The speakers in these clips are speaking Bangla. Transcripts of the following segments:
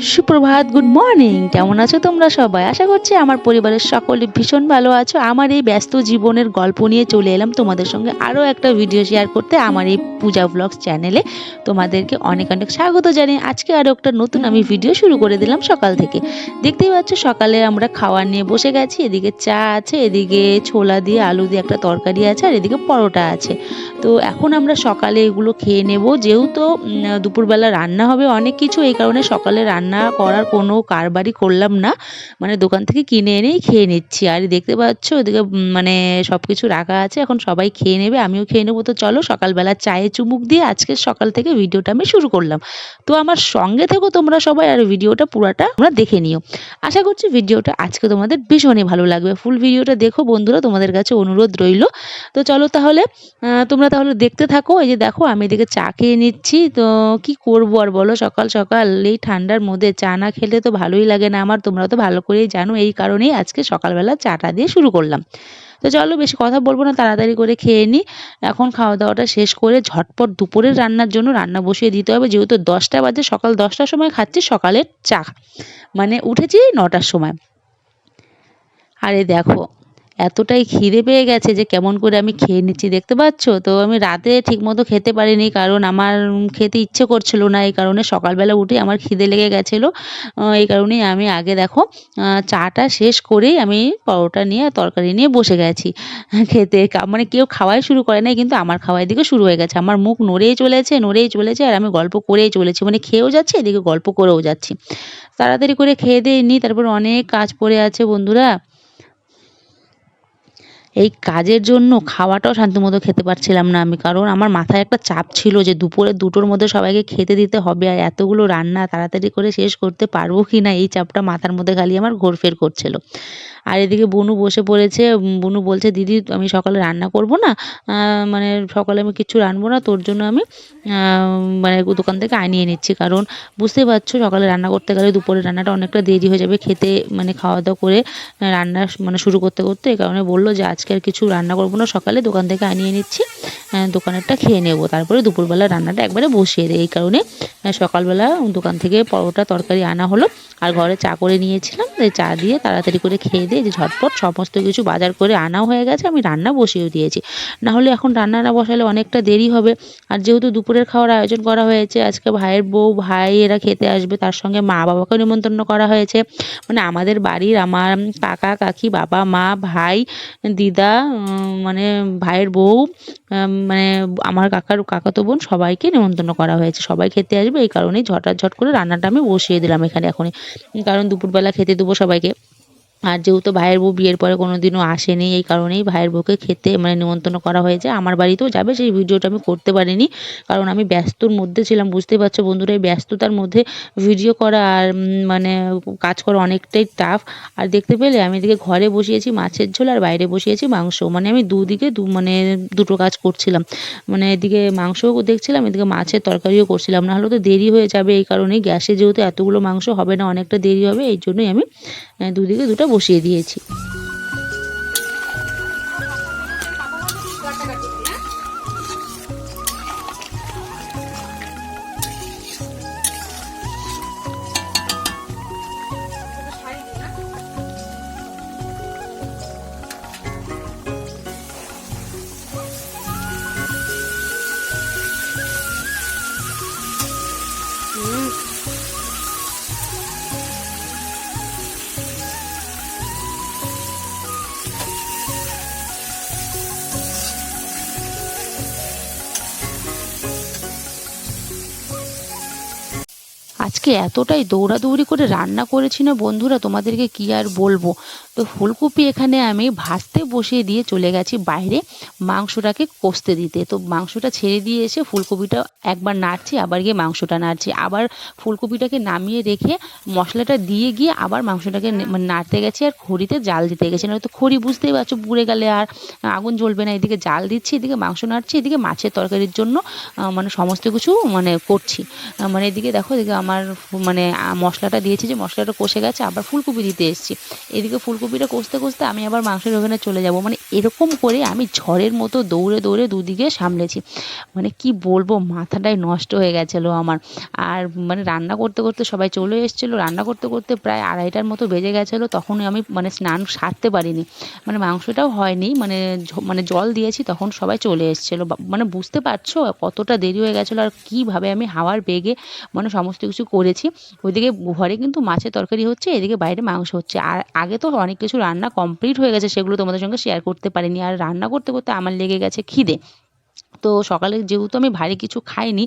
সুপ্রভাত গুড মর্নিং কেমন আছো তোমরা সবাই? আশা করছি আমার পরিবারের সকলে ভীষণ ভালো আছো। আমার এই ব্যস্ত জীবনের গল্প নিয়ে চলে এলাম তোমাদের সঙ্গে আরও একটা ভিডিও শেয়ার করতে আমার এই পূজা ব্লগস চ্যানেলে তোমাদেরকে অনেক অনেক স্বাগত জানাই আজকে আরও একটা নতুন আমি ভিডিও শুরু করে দিলাম সকাল থেকে। দেখতেই পাচ্ছ সকালে আমরা খাওয়ার নিয়ে বসে গেছি। এদিকে চা আছে, এদিকে ছোলা দিয়ে আলু দিয়ে একটা তরকারি আছে, আর এদিকে পরোটা আছে। তো এখন আমরা সকালে এগুলো খেয়ে নেব। যেহেতু দুপুরবেলা রান্না হবে অনেক কিছু, এই কারণে সকালে রান্না করার কোনো কারবারই করলাম না। মানে দোকান থেকে কিনে এনেই খেয়ে নিচ্ছি। আর দেখতে পাচ্ছ ওদিকে মানে সব কিছু রাখা আছে, এখন সবাই খেয়ে নেবে, আমিও খেয়ে নেব। তো চলো সকালবেলা চায়ে চুমুক দিয়ে আজকে সকাল থেকে ভিডিওটা আমি শুরু করলাম। তো আমার সঙ্গে থেকো তোমরা সবাই, আর ভিডিওটা পুরাটা তোমরা দেখে নিও। আশা করছি ভিডিওটা আজকে তোমাদের ভীষণই ভালো লাগবে। ফুল ভিডিওটা দেখো বন্ধুরা, তোমাদের কাছে অনুরোধ রইল। তো চলো তাহলে তোমরা তাহলে দেখতে থাকো, এই যে দেখো আমি এদিকে চা খেয়ে নিচ্ছি। তো কি করব আর বলো, সকাল সকাল এই ঠান্ডার মধ্যে চা না খেলে তো ভালোই লাগে না আমার, তোমরা তো ভালো করেই জানো, এই কারণেই আজকে সকালবেলা চাটা দিয়ে শুরু করলাম। তো চলো বেশি কথা বলব না, তাড়াতাড়ি করে খেয়ে নিই এখন খাওয়া দাওয়াটা শেষ করে ঝটপট দুপুরের রান্নার জন্য রান্না বসিয়ে দিতে হবে, যেহেতু দশটা বাজে, সকাল দশটার সময় খাচ্ছি সকালের চা। মানে উঠেছি নটার সময়। আরে দেখো এতটাই খিদে পেয়ে গেছে যে কেমন করে আমি খেয়ে নিচ্ছি, দেখতে পাচ্ছ? তো আমি রাতে ঠিকমতো খেতে পারিনি কারণ আমার খেতে ইচ্ছে করছিল না, এই কারণে সকালবেলা উঠে আমার খিদে লেগে গেছিল। এই কারণেই আমি আগে দেখো চাটা শেষ করেই আমি পরোটা নিয়ে তরকারি নিয়ে বসে গেছি। খেতে মানে কেউ খাওয়াই শুরু করে নাই, কিন্তু আমার খাওয়াই দিকে শুরু হয়ে গেছে। আমার মুখ নড়েই চলেছে নড়েই চলেছে আর আমি গল্প করেই চলেছি মানে খেয়েও যাচ্ছি, এদিকে গল্প করেও যাচ্ছি। তাড়াতাড়ি করে খেয়ে দিয়ে নিই তারপর অনেক কাজ পড়ে আছে বন্ধুরা। এই কাজের জন্য খাওয়াটাও শান্তিমতো খেতে পারছিলাম না আমি। কারণ আমার মাথায় একটা চাপ ছিল যে দুপুরে দুটোর মধ্যে সবাইকে খেতে দিতে হবে আর এতগুলো রান্না তাড়াতাড়ি করে শেষ করতে পারব কি না, এই চাপটা মাথার মধ্যে খালি আমার ঘোরফের করছিল। আর এদিকে বনু বসে পড়েছে, বনু বলছে, দিদি, আমি সকালে রান্না করব না মানে সকালে আমি কিছু রানবো না, তোর জন্য আমি মানে দোকান থেকে আনিয়ে নিচ্ছি। কারণ বুঝতেই পারছ, সকালে রান্না করতে গেলে দুপুরে রান্নাটা অনেকটা দেরি হয়ে যাবে খেতে মানে খাওয়া দাওয়া করে রান্না মানে শুরু করতে করতে। এই কারণে বলল যে আজকে আর কিছু রান্না করব না, সকালে দোকান থেকে আনিয়ে নিচ্ছি। দোকানেরটা খেয়ে নেব, তারপরে দুপুরবেলা রান্নাটা একবারে বসিয়ে দেয় এই কারণে সকালবেলা দোকান থেকে পরোটা তরকারি আনা হলো, আর ঘরে চা করে নিয়েছিলাম। চা দিয়ে তাড়াতাড়ি করে খেয়ে দিয়ে যে ঝটপট সমস্ত কিছু বাজার করে আনাও হয়ে গেছে, আমি রান্না বসিয়েও দিয়েছি। না হলে এখন রান্না না বসালে অনেকটা দেরি হবে। আর যেহেতু দুপুরের খাওয়ার আয়োজন করা হয়েছে, আজকে ভাইয়ের বউ, ভাই এরা খেতে আসবে, তার সঙ্গে মা বাবাকেও নিমন্ত্রণ করা হয়েছে। মানে আমাদের বাড়ির আমার কাকা, কাকি, বাবা, মা, ভাই, দিদা উম, মানে ভাইয়ের বউ মানে আমার কাকার কাকাতো বোন সবাইকে নিমন্ত্রণ করা হয়েছে। সবাই খেতে আসবে এই কারণেই ঝটাঝট করে রান্নাটা আমি বসিয়ে দিলাম এখানে এখনই। কারণ দুপুরবেলা খেতে দেবো সবাইকে। আর যেহেতু ভাইয়ের বউ বিয়ের পরে কোনো দিনও আসেনি, এই কারণেই ভাইয়ের বউকে খেতে মানে নিমন্ত্রণ করা হয়েছে। আমার বাড়িতেও যাবে, সেই ভিডিওটা আমি করতে পারিনি, কারণ আমি ব্যস্তর মধ্যে ছিলাম, বুঝতেই পারছ বন্ধুরা, এই ব্যস্ততার মধ্যে ভিডিও করা আর মানে কাজ করা অনেকটাই টাফ আর দেখতে পেলে আমি এদিকে ঘরে বসিয়েছি, মাছের ঝোল আর বাইরে বসিয়েছি মাংস। মানে আমি দুদিকে দু মানে দুটো কাজ করছিলাম। মানে এদিকে মাংসও দেখছিলাম, এদিকে মাছের তরকারিও করছিলাম। না হলে তো দেরি হয়ে যাবে, এই কারণেই গ্যাসে যেহেতু এতগুলো মাংস হবে না, অনেকটা দেরি হবে, এই জন্যই আমি দুদিকে দুটো বসিয়ে দিয়েছি। আজকে এতটাই দৌড়াদৌড়ি করে রান্না করেছি না বন্ধুরা, তোমাদেরকে কি আর বলব? তো ফুলকপি এখানে আমি ভাজতে বসিয়ে দিয়ে চলে গেছি বাইরে মাংসটাকে কষতে দিতে। তো মাংসটা ছেড়ে দিয়ে এসে ফুলকপিটা একবার নাড়ছি, আবার গিয়ে মাংসটা নাড়ছি। আবার ফুলকপিটাকে নামিয়ে রেখে মশলাটা দিয়ে গিয়ে আবার মাংসটাকে মানে নাড়তে গেছি আর খড়িতে জাল দিতে গেছি। নয়তো খড়ি বুঝতেই পারছ, পুড়ে গেলে আর আগুন জ্বলবে না। এদিকে জাল দিচ্ছি, এদিকে মাংস নাড়ছি, এদিকে মাছের তরকারির জন্য মানে সমস্ত কিছু মানে করছি। মানে এদিকে দেখো, এদিকে আমার তোমার মানে মশলাটা দিয়েছি যে মশলাটা কষে গেছে, আবার ফুলকপি দিতে এসেছি। এদিকে ফুলকপিটা কষতে কষতে আমি আবার মাংসের ওখানে চলে যাব। মানে এরকম করে আমি ঝড়ের মতো দৌড়ে দৌড়ে দুদিকে সামলেছি। মানে কি বলব, মাথাটাই নষ্ট হয়ে গেছিল আমার। আর মানে রান্না করতে করতে সবাই চলে এসেছিল। রান্না করতে করতে প্রায় আড়াইটার মতো বেজে গেছিল। তখনই আমি মানে স্নান সারতে পারিনি। মানে মাংসটাও হয়নি। মানে মানে জল দিয়েছি, তখন সবাই চলে এসেছিল। মানে বুঝতে পারছ কতটা দেরি হয়ে গেছিল আর কীভাবে আমি হাওয়ার বেগে মানে সমস্ত কিছু করেছি, ওইদিকে ঘরে কিন্তু মাছের তরকারি হচ্ছে, এদিকে বাইরে মাংস হচ্ছে। আর আগে তো অনেক কিছু রান্না কমপ্লিট হয়ে গেছে, সেগুলো তোমাদের সঙ্গে শেয়ার করতে পারিনি। আর রান্না করতে করতে আমার লেগে গেছে খিদে। তো সকালে যেহেতু আমি ভারী কিছু খাইনি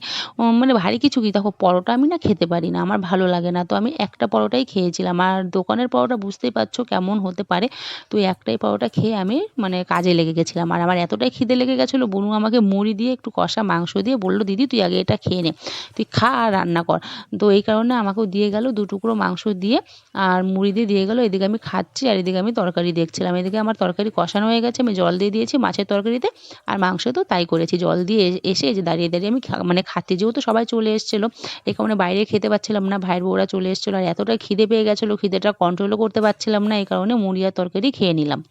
মানে ভারী কিছু কি? দেখো, পরোটা আমি না খেতে পারি না, আমার ভালো লাগে না। তো আমি একটা পরোটাই খেয়েছিলাম। আর দোকানের পরোটা বুঝতেই পারছ কেমন হতে পারে। তো একটাই পরোটা খেয়ে আমি মানে কাজে লেগে গেছিলাম। আর আমার এতটাই খিদে লেগে গেছিল, বনু আমাকে মুড়ি দিয়ে, একটু কষা মাংস দিয়ে বলল, দিদি, তুই আগে এটা খেয়ে নে। তুই খা আর রান্না কর। তো এই কারণে আমাকেও দিয়ে গেল দু টুকরো মাংস দিয়ে, আর মুড়ি দিয়ে দিয়ে গেলো। এদিকে আমি খাচ্ছি, আর এদিকে আমি তরকারি দেখছিলাম। এদিকে আমার তরকারি কষানো হয়ে গেছে, আমি জল দিয়ে দিয়েছি মাছের তরকারিতে, আর মাংস তো তাই করেছি। জল দিয়ে এসে যে দাঁড়িয়ে দাঁড়িয়ে আমি মানে খাচ্ছি যেহেতু সবাই চলে এসেছিল, এই কারণে বাইরে খেতে পাচ্ছিলাম না, ভাইয়ের বউরা চলে এসেছিল আর এতটা খিদে পেয়ে গেছিল, খিদেটা কন্ট্রোলও করতে পারছিলাম না, এই কারণে মুড়ি আর তরকারি খেয়ে নিলাম।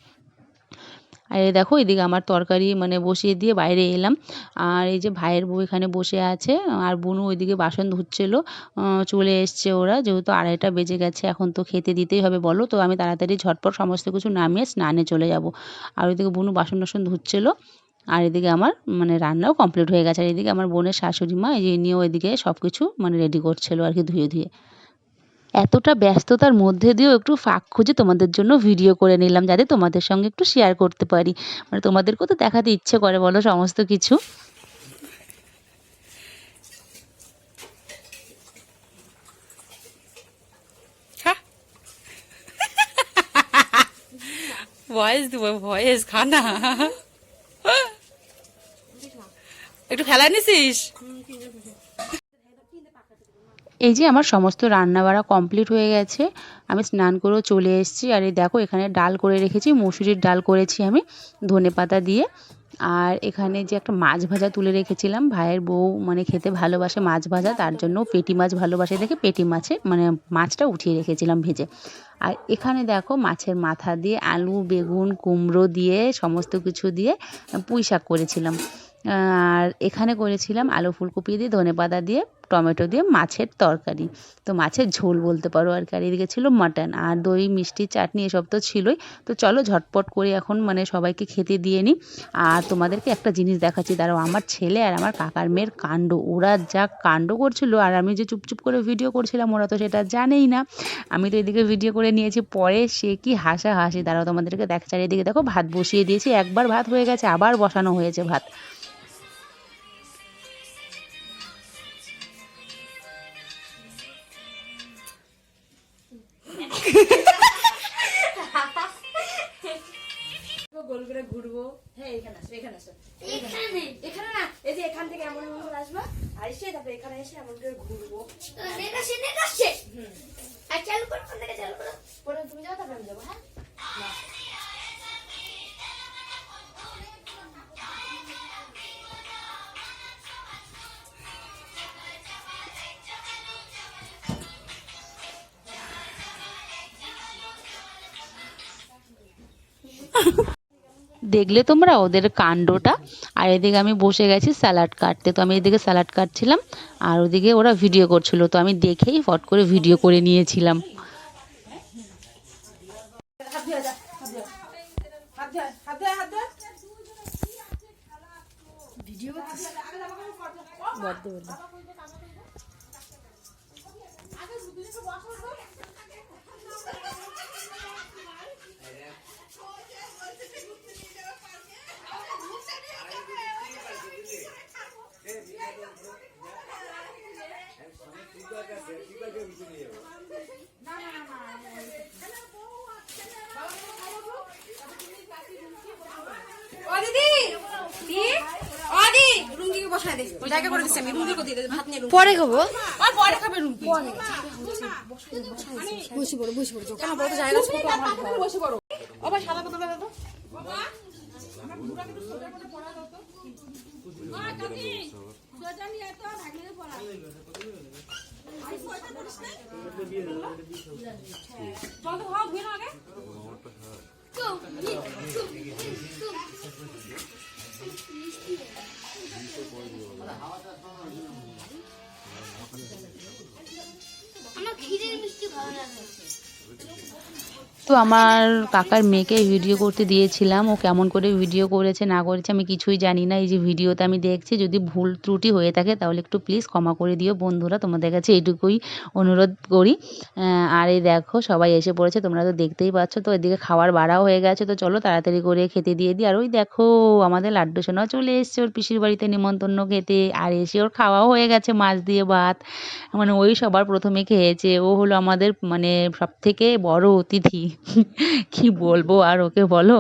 আর দেখো, এদিকে আমার তরকারি মানে বসিয়ে দিয়ে বাইরে এলাম। আর এই যে ভাইয়ের বউ এখানে বসে আছে, আর বুনু ওইদিকে বাসন ধুচ্ছিল চলে এসছে ওরা, যেহেতু আড়াইটা বেজে গেছে, এখন তো খেতে দিতেই হবে, বলো তো, আমি তাড়াতাড়ি ঝটপট সমস্ত কিছু নামিয়ে স্নানে চলে যাব। আর ওইদিকে বুনু বাসন টাসন ধুচ্ছিল আর এদিকে আমার মানে রান্নাও কমপ্লিট হয়ে গেছে। আর এদিকে আমার বোনের শাশুড়ি মা, এই নিয়েও এদিকে সব কিছু মানে রেডি করছিল আর কি ধুয়ে ধুয়ে। এতটা ব্যস্ততার মধ্যে দিয়েও একটু ফাঁক খুঁজে তোমাদের জন্য ভিডিও করে নিলাম, যাতে তোমাদের সঙ্গে একটু শেয়ার করতে পারি। মানে তোমাদেরকেও তো দেখাতে ইচ্ছে করে, বলো সমস্ত কিছু। ভয়েস দেবো ভয়েস খানা। একটু খেলা নিছিস? এই যে আমার সমস্ত রান্না বাড়া কমপ্লিট হয়ে গেছে, আমি স্নান করেও চলে এসেছি। আর এই দেখো, এখানে ডাল করে রেখেছি, মসুরির ডাল করেছি আমি ধনে পাতা দিয়ে। আর এখানে যে একটা মাছ ভাজা তুলে রেখেছিলাম, ভাইয়ের বউ মানে খেতে ভালোবাসে মাছ ভাজা, তার জন্য পেটি মাছ ভালোবাসে দেখে পেটি মাছে মানে মাছটা উঠিয়ে রেখেছিলাম ভেজে। আর এখানে দেখো, মাছের মাথা দিয়ে আলু, বেগুন, কুমড়ো দিয়ে, সমস্ত কিছু দিয়ে পুঁই শাক করেছিলাম। আর এখানে করেছিলাম আলু ফুলকপি দিয়ে ধনেপাতা দিয়ে, টমেটো দিয়ে, মাছের তরকারি। তো মাছের ঝোল বলতে পারো আর আর এদিকে ছিল মাটন আর দই, মিষ্টি, চাটনি এসব তো ছিলই। তো চলো ঝটপট করে এখন মানে সবাইকে খেতে দিয়ে নিই আর তোমাদেরকে একটা জিনিস দেখাচ্ছি। দাঁড়াও, আমার ছেলে আর আমার কাকার মেয়ের কাণ্ড। ওরা যা কাণ্ড করছিল আর আমি যে চুপচুপ করে ভিডিও করছিলাম, ওরা তো সেটা জানেই না। আমি তো এদিকে ভিডিও করে নিয়েছি, পরে সে কি হাসা হাসি দাঁড়াও তোমাদেরকে দেখাচ্ছি। আর এদিকে দেখো, ভাত বসিয়ে দিয়েছি। একবার ভাত হয়ে গেছে, আবার বসানো হয়েছে ভাত। গোল করে ঘুরবো। হ্যাঁ এখানে আসো এখানে আসো। এখানে? এখানে না এই যে এখান থেকে এমন এমন করে আসবা আর এসে তারপরে এখানে এসে এমন করে ঘুরবো। আসছে নেট আর চালু করো থেকে চালু করো? পরে তুমি যাও তারপরে আমি যাব হ্যাঁ? দেখলে তোমরা ওদের কাণ্ডটা। আর এদিকে আমি বসে গেছি স্যালাড কাটতে। তো আমি এদিকে স্যালাড কাটছিলাম, আর ওদিকে ওরা ভিডিও করছিল। তো আমি দেখেই ফট করে ভিডিও করে নিয়েছিলাম। ভিডিও ও দিদি দি ও দি রুঙ্গিকে বসায় দে জায়গা করে দিছি আমি রুঙ্গিকে দিয়ে দে ভাত নিয়ে রুঙ্গি পরে খাব? পরে খাবে রুঙ্গি বসে পড়ো বসে পড়ো কেন বলতো জায়গা ছোট বসে পড়ো। ও ভাই সাদা বোতলটা দাও তো। আমার খিদের মিষ্টি ভালো লাগে। তো আমার কাকার মেয়েকে ভিডিও করতে দিয়েছিলাম। ও কেমন করে ভিডিও করেছে, না করেছে আমি কিছুই জানি না। এই যে ভিডিওতে আমি দেখছি, যদি ভুল ত্রুটি হয়ে থাকে তাহলে একটু প্লিজ ক্ষমা করে দিও। বন্ধুরা, তোমাদের কাছে এইটুকুই অনুরোধ করি। আর এই দেখো, সবাই এসে পড়েছে, তোমরা তো দেখতেই পাচ্ছ। তো এদিকে খাওয়ার বাড়াও হয়ে গেছে, তো চলো তাড়াতাড়ি করে খেতে দিয়ে দিই। আর ওই দেখো, আমাদের লাড্ডু সোনাও চলে এসছে ওর পিসির বাড়িতে নিমন্ত্রণ খেতে। আর এসে ওর খাওয়াও হয়ে গেছে মাছ দিয়ে ভাত। মানে ওই সবার প্রথমে খেয়েছে। ও হলো আমাদের মানে সব থেকে বড় অতিথি। কি বলব আর ওকে বলো?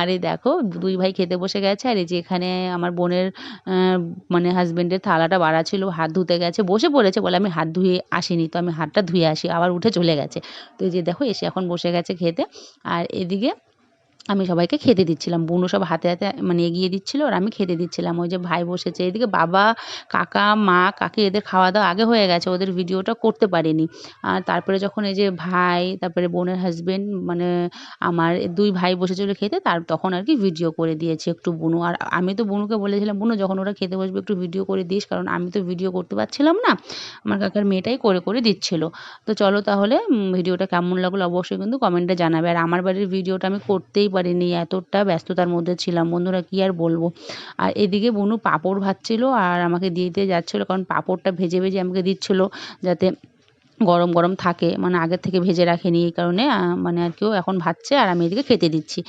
আরে দেখো, দুই ভাই খেতে বসে গেছে, আর এই যে এখানে আমার বোনের মানে হাজব্যান্ডের থালাটা বাড়া ছিল, হাত ধুতে গেছে, বসে পড়েছে বলে আমি হাত ধুয়ে আসিনি, তো আমি হাতটা ধুয়ে আসি, আবার উঠে চলে গেছে। তো এই যে দেখো, এসে এখন বসে গেছে খেতে। আর এদিকে আমি সবাইকে খেতে দিচ্ছিলাম। বুনু সব হাতে হাতে মানে এগিয়ে দিচ্ছিল আর আমি খেতে দিচ্ছিলাম। ওই যে ভাই বসেছে, এদিকে বাবা, কাকা, মা, কাকি এদের খাওয়া দাওয়া আগে হয়ে গেছে, ওদের ভিডিওটা করতে পারিনি। আর তারপরে যখন এই যে ভাই, তারপরে বোনের হাজবেন্ড মানে আমার দুই ভাই বসেছিল খেতে, তার তখন আর কি ভিডিও করে দিয়েছে একটু বুনু। আর আমি তো বুনুকে বলেছিলাম, বুনু, যখন ওরা খেতে বসবে একটু ভিডিও করে দিস, কারণ আমি তো ভিডিও করতে পারছিলাম না। আমার কাকার মেয়েটাই করে করে দিচ্ছিল। তো চলো তাহলে ভিডিওটা কেমন লাগল অবশ্যই কিন্তু কমেন্টে জানাবে। আর আমার বাড়ির ভিডিওটা আমি করতেই পারিনি, এতটা ব্যস্ততার মধ্যে ছিলাম। বন্ধুরা, কি আর বলব? আর এদিকে বনু পাঁপড় ভাজছিল আর আমাকে দিয়ে দিয়ে যাচ্ছিল, কারণ পাঁপড়টা ভেজে ভেজে আমাকে দিচ্ছিল যাতে গরম গরম থাকে। মানে আগের থেকে ভেজে রাখেনি এই কারণে মানে আর কেউ এখন ভাজছে আর আমি এদিকে খেতে দিচ্ছি।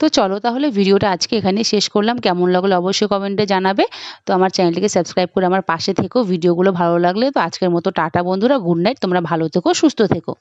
তো চলো তাহলে ভিডিওটা আজকে এখানেই শেষ করলাম। কেমন লাগল অবশ্যই কমেন্টে জানাবে। তো আমার চ্যানেলটিকে সাবস্ক্রাইব করে আমার পাশে থেকো। ভিডিওগুলো ভালো লাগলে তো আজকের মতো টাটা বন্ধুরা, গুড নাইট। তোমরা ভালো থেকো, সুস্থ থেকো।